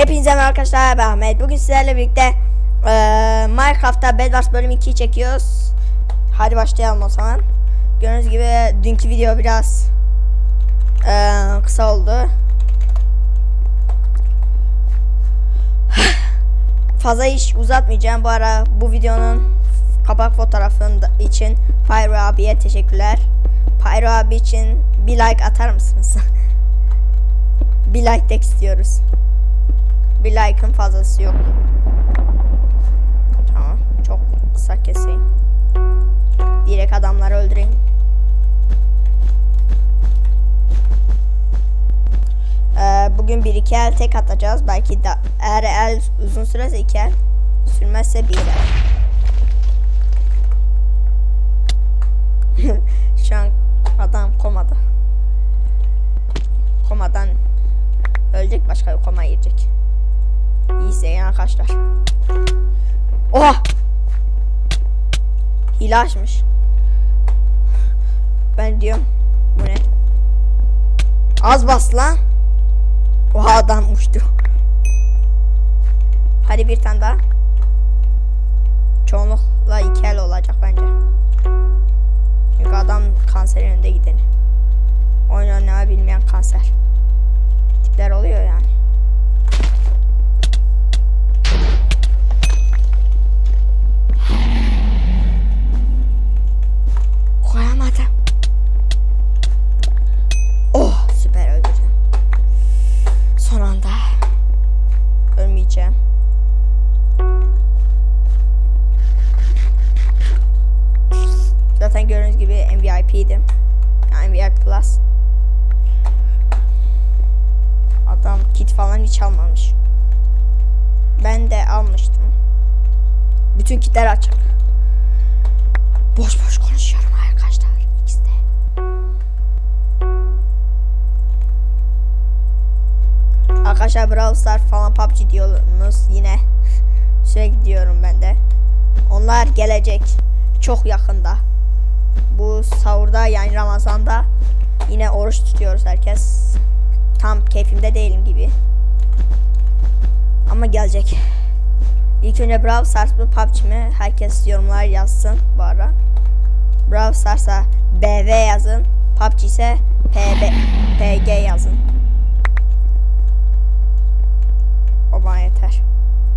Hepinize merhaba arkadaşlar ben Ahmet. Bugün sizlerle birlikte eee Minecraft'ta Bedwars bölüm 2'yi çekiyoruz. Hadi başlayalım o zaman. Gördüğünüz gibi dünkü video biraz eee, kısa oldu. Fazla iş uzatmayacağım. Bu ara bu videonun kapak fotoğrafında için Pyro abiye teşekkürler. Pyro abi için bir like atar mısınız? bir like de istiyoruz. Bir like'ın fazlası yok. Tamam. Çok kısa keseyim. Direkt adamları öldüreyim. Ee, bugün bir iki el tek atacağız. Belki da eğer el uzun sürerse iki el. Sürmezse bir el. Şu an adam komada. Komadan ölecek başka bir koma girecek. İyiyse yani arkadaşlar. Oha! Hile açmış. Ben diyorum bu ne? Az bas lan. Oha adam uçtu. Hadi bir tane daha. Çoğunlukla iki el olacak bence. Çünkü adam kanserin önünde gideni. Oyun oynamayı bilmeyen kanser. Tipler oluyor yani. Gibi MVIP'ydim. Yani MVP Plus. Adam kit falan hiç almamış. Ben de almıştım. Bütün kitler açık. Boş boş konuşuyorum arkadaşlar. De. Arkadaşlar Brawl Stars falan PUBG diyorsunuz yine. Sürekli diyorum ben de. Onlar gelecek. Çok yakında. Bu sahurda yani Ramazan'da yine oruç tutuyoruz herkes. Tam keyfimde değilim gibi. Ama gelecek. İlk önce Brawl Stars mı PUBG mi? Herkes yorumlar yazsın bu ara. Brawl Stars'a BV yazın. PUBG ise PB, PG yazın. O yeter.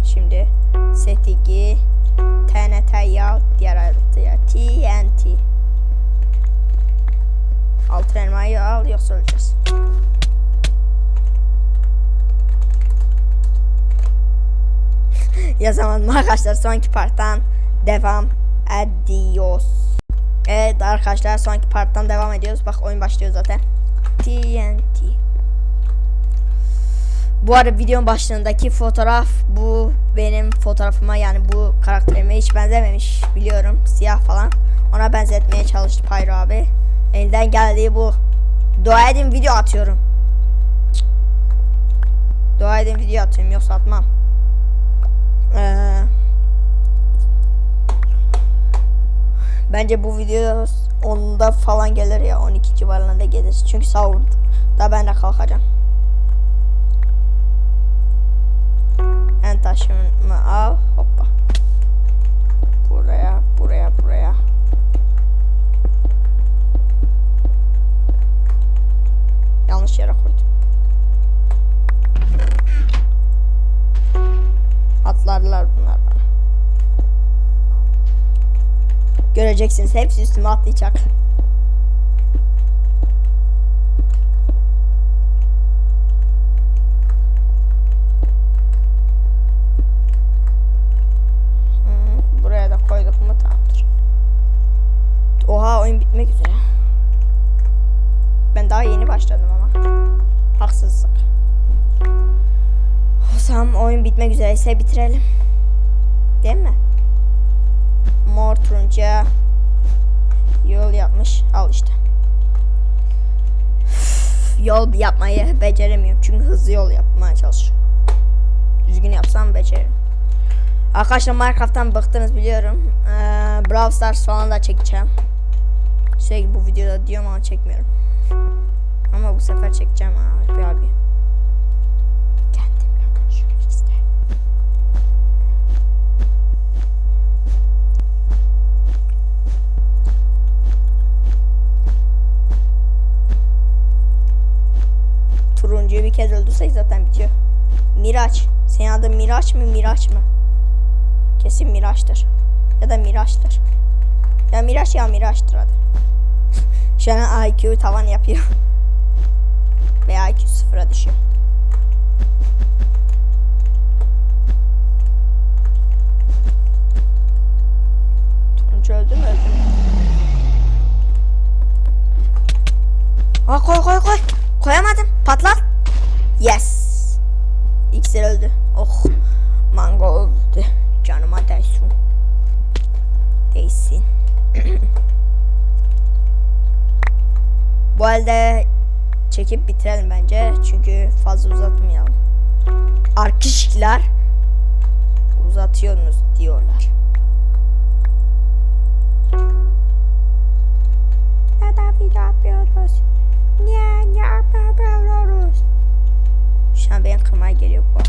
Şimdi setigi yoksa öleceğiz. Yazamadım arkadaşlar sonraki parttan devam ediyoruz. Evet arkadaşlar sonraki parttan devam ediyoruz. Bak oyun başlıyor zaten. TNT. Bu arada videonun başlığındaki fotoğraf bu benim fotoğrafıma yani bu karakterime hiç benzememiş biliyorum siyah falan ona benzetmeye çalıştı Pyro abi elinden geldiği bu dua edin video atıyorum. Dua edin video atıyorum yoksa atmam. Ee, bence bu video 10'da falan gelir ya 12 civarlarında gelir. Çünkü sahurda ben de kalkacağım. En taşımı al. Göreceksiniz hepsi üstüme atlayacak. Buraya da koyduk. Oha oyun bitmek üzere. Ben daha yeni başladım ama. Haksızlık. O zaman oyun bitmek üzereyse bitirelim. Değil mi? Mor turuncuya yol yapmış. Al işte. Yol yapmayı beceremiyorum. Çünkü hızlı yol yapmaya çalışıyorum. Düzgün yapsam beceririm. Arkadaşlar Minecraft'tan bıktınız biliyorum. Ee, Brawl Stars falan da çekeceğim. Sürekli bu videoda diyorum ama çekmiyorum. Ama bu sefer çekeceğim abi abi. Miraç mı Miraç mı? Kesin Miraç'tır. Ya da Miraç'tır. Ya Miraç ya Miraç'tır adı. Şu an IQ tavan yapıyor. Ve IQ sıfıra düşüyor. Tunç öldü mü öldü mü? Aa, koy koy koy. Koyamadım. Patlat. Çekip bitirelim bence. Çünkü fazla uzatmayalım. Arkadaşlar uzatıyorsunuz diyorlar. Neden video atmıyoruz? Niye niye yapmıyoruz? Şu an benim kırmaya geliyor bu.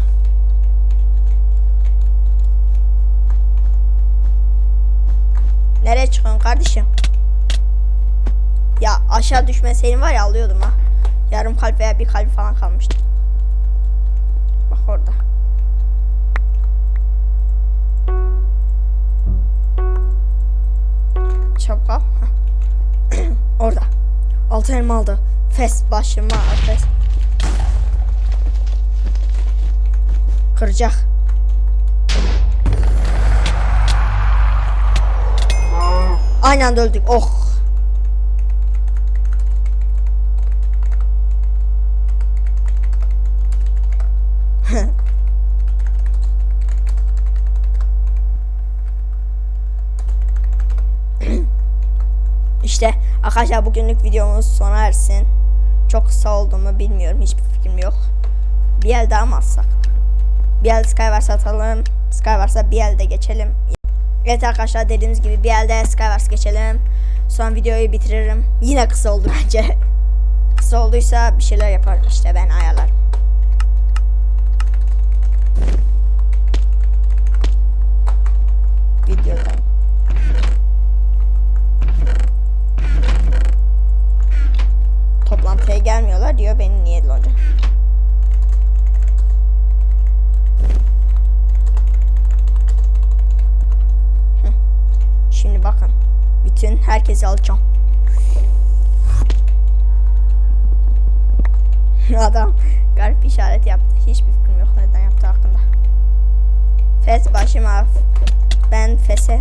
Nereye çıkıyorsun kardeşim? Ya aşağı düşmeseydin var ya alıyordum ha. Yarım kalp veya bir kalp falan kalmıştı. Bak orada. Çabuk al. Orada. Altı elma aldı. Fes başıma fes. Kıracak. Aynı anda öldük. Oh. Arkadaşlar bugünlük videomuz sona ersin. Çok kısa oldu mu bilmiyorum. Hiçbir fikrim yok. Bir el daha mı atsak? Bir el Skywars atalım. Skywars'a bir elde geçelim. Evet arkadaşlar dediğimiz gibi bir elde Skywars geçelim. Son videoyu bitiririm. Yine kısa oldu bence. kısa olduysa bir şeyler yaparım işte ben ayarlarım. Bakın. Bütün herkesi alacağım. Adam garip işaret yaptı. Hiçbir fikrim yok neden yaptı hakkında. Fes başım af. Ben Fes'e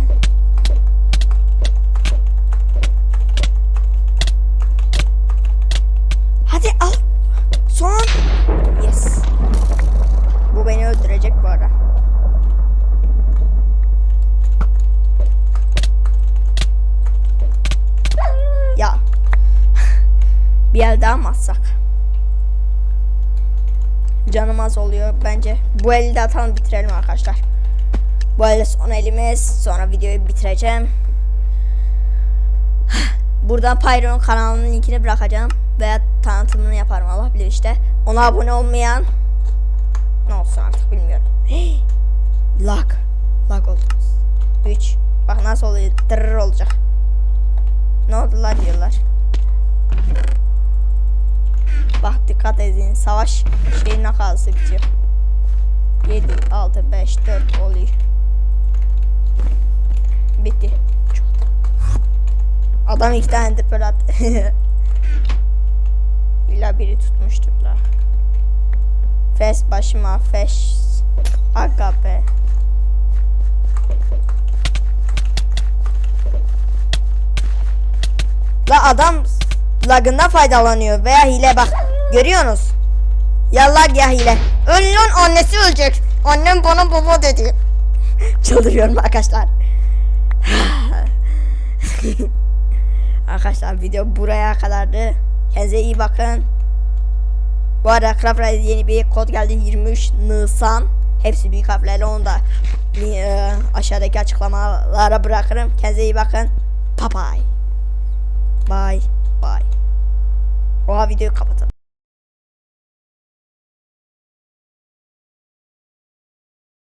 atsak? Canım az oluyor bence. Bu eli de atalım bitirelim arkadaşlar. Bu elde son elimiz. Sonra videoyu bitireceğim. Buradan Pyro'nun kanalının linkini bırakacağım. Veya tanıtımını yaparım Allah bilir işte. Ona abone olmayan ne olsun artık bilmiyorum. lag. Lag oldu. 3. Bak nasıl oluyor. Tırır olacak. Ne oldu la diyorlar. Dikkat edin. Savaş şeyin nakası bitiyor. 7, 6, 5, 4 oluyor. Bitti. Adam iki tane de attı. İlla biri tutmuştur la. Fes başıma feş. Aga. La adam lagından faydalanıyor veya hile bak. Görüyorsunuz. Ya lag ya hile. Ölün annesi ölecek. Annem bana baba dedi. Çıldırıyorum arkadaşlar. Arkadaşlar video buraya kadardı. Kendinize iyi bakın. Bu arada Craft Ride'e yeni bir kod geldi 23 Nisan. Hepsi büyük harflerle onu da e, aşağıdaki açıklamalara bırakırım. Kendinize iyi bakın. Bye bye. Bye bye. Oha videoyu kapatalım.